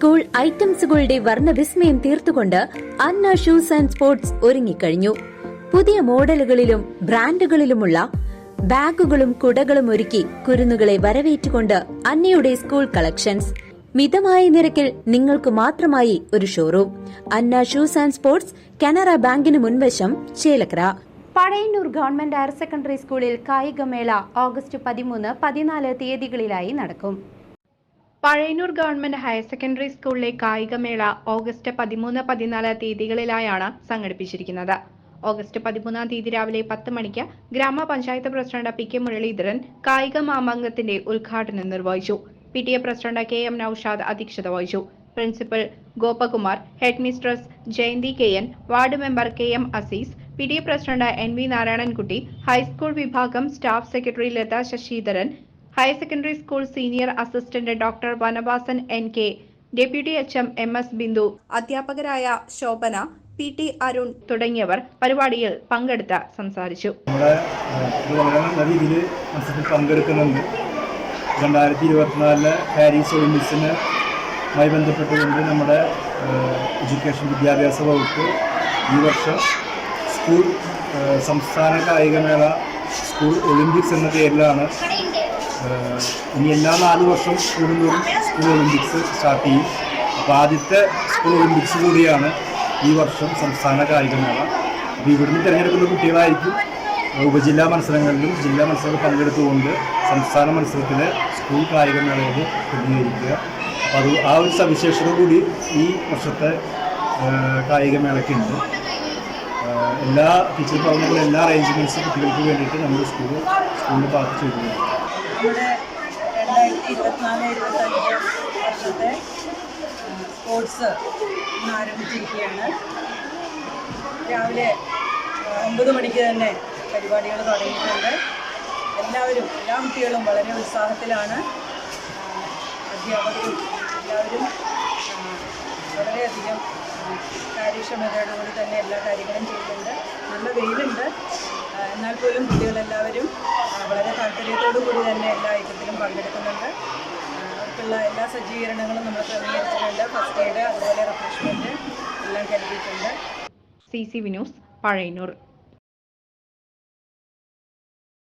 School ഐറ്റംസുകളുടെ വർണവിസ്മയം തീർത്തുകൊണ്ട് അന്ന ഷൂസ് ആൻഡ് സ്പോർട്സ് ഒരുങ്ങിക്കഴിഞ്ഞു. പുതിയ മോഡലുകളിലും ബ്രാൻഡുകളിലുമുള്ള ബാഗുകളും കുടകളും ഒരുക്കി കുരുന്നുകളെ വരവേറ്റുകൊണ്ട് അന്നയുടെ സ്കൂൾ കളക്ഷൻസ്. മിതമായ നിരക്കിൽ നിങ്ങൾക്ക് മാത്രമായി ഒരു showroom. Anna shoes and sports Canara ബാങ്കിന് മുൻവശം Chelakkara. Pazhayannur government higher secondary സ്കൂളിൽ കായികമേള ഓഗസ്റ്റ് പതിമൂന്ന് പതിനാല് തീയതികളിലായി നടക്കും. പഴയന്നൂർ ഗവൺമെന്റ് ഹയർ സെക്കൻഡറി സ്കൂളിലെ കായികമേള ഓഗസ്റ്റ് പതിമൂന്ന് പതിനാല് തീയതികളിലായാണ് സംഘടിപ്പിച്ചിരിക്കുന്നത്. ഓഗസ്റ്റ് പതിമൂന്നാം തീയതി രാവിലെ പത്ത് മണിക്ക് ഗ്രാമപഞ്ചായത്ത് പ്രസിഡന്റ് പി കെ മുരളീധരൻ കായിക മാമാങ്കത്തിന്റെ ഉദ്ഘാടനം നിർവഹിച്ചു. P T A president K M Noushad അധ്യക്ഷത വഹിച്ചു. Principal Gopakumar head mistress Jayanthi K N ward member K M Azeez P T A president N V Narayanankutty high school വിഭാഗം staff secretary Latha Sasidharan higher secondary school senior assistant doctor Vanavasan N K deputy H M M S Bindu അധ്യാപകരായ Shobhana P T Arun തുടങ്ങിയവർ പരിപാടിയിൽ പങ്കെടുത്ത് സംസാരിച്ചു. രണ്ടായിരത്തി ഇരുപത്തിനാലിലെ Paris ഒളിമ്പിക്സിനുമായി ബന്ധപ്പെട്ടുകൊണ്ട് നമ്മുടെ എഡ്യൂക്കേഷൻ വിദ്യാഭ്യാസ വകുപ്പ് ഈ വർഷം സ്കൂൾ സംസ്ഥാന കായികമേള സ്കൂൾ ഒളിമ്പിക്സ് എന്ന പേരിലാണ് ഇനി എല്ലാ നാല് വർഷം കൂടുന്നതും സ്കൂൾ ഒളിമ്പിക്സ് സ്റ്റാർട്ട് ചെയ്യും. അപ്പോൾ ആദ്യത്തെ സ്കൂൾ ഒളിമ്പിക്സ് കൂടിയാണ് ഈ വർഷം സംസ്ഥാന കായികമേള അപ്പോൾ ഇവിടുന്ന് തിരഞ്ഞെടുക്കുന്ന കുട്ടികളായിരിക്കും ഉപജില്ലാ മത്സരങ്ങളിലും ജില്ലാ മത്സരങ്ങളിൽ പങ്കെടുത്തുകൊണ്ട് സംസ്ഥാന മത്സരത്തിലെ സ്കൂൾ കായികമേളയിൽ പ്രതിനിധീകരിക്കുക അപ്പോൾ അത് ആ ഒരു സവിശേഷത കൂടി ഈ വർഷത്തെ കായികമേളയ്ക്കുണ്ട് എല്ലാ ടീച്ചർ പറഞ്ഞ എല്ലാ അറേഞ്ച്മെന്റ്സും കുട്ടികൾക്ക് വേണ്ടിയിട്ട് നമ്മുടെ സ്കൂൾ സ്കൂളിൽ ഭാഗത്ത് ചെയ്തിട്ടുണ്ട് നമ്മുടെ രണ്ടായിരത്തി ഇരുപത്തിനാല് ഇരുപത്തഞ്ച് വർഷത്തെ സ്പോർട്സ് ഇന്ന് ആരംഭിച്ചിരിക്കുകയാണ്. രാവിലെ ഒമ്പത് മണിക്ക് തന്നെ പരിപാടികൾ തുടങ്ങിയിട്ടുണ്ട്. എല്ലാവരും എല്ലാ കുട്ടികളും വളരെ ഉത്സാഹത്തിലാണ്. അധ്യാപകരും എല്ലാവരും വളരെയധികം കാര്യക്ഷമതയോടുകൂടി തന്നെ എല്ലാ കാര്യങ്ങളും ചെയ്യുന്നുണ്ട്. നല്ല വെയിലുണ്ട്. എന്നാൽ പോലും കുട്ടികളെല്ലാവരും കൂടി തന്നെ എല്ലാ ഐറ്റത്തിലും പങ്കെടുക്കുന്നുണ്ട്. അവർക്കുള്ള എല്ലാ സജ്ജീകരണങ്ങളും നമ്മൾ ക്രമീകരിച്ചിട്ടുണ്ട്. ഫസ്റ്റ് എയ്ഡ് അതുപോലെ റിഫ്രഷ്മെന്റ് എല്ലാം കരുതിയിട്ടുണ്ട്. C C Vinos Pazhayannur.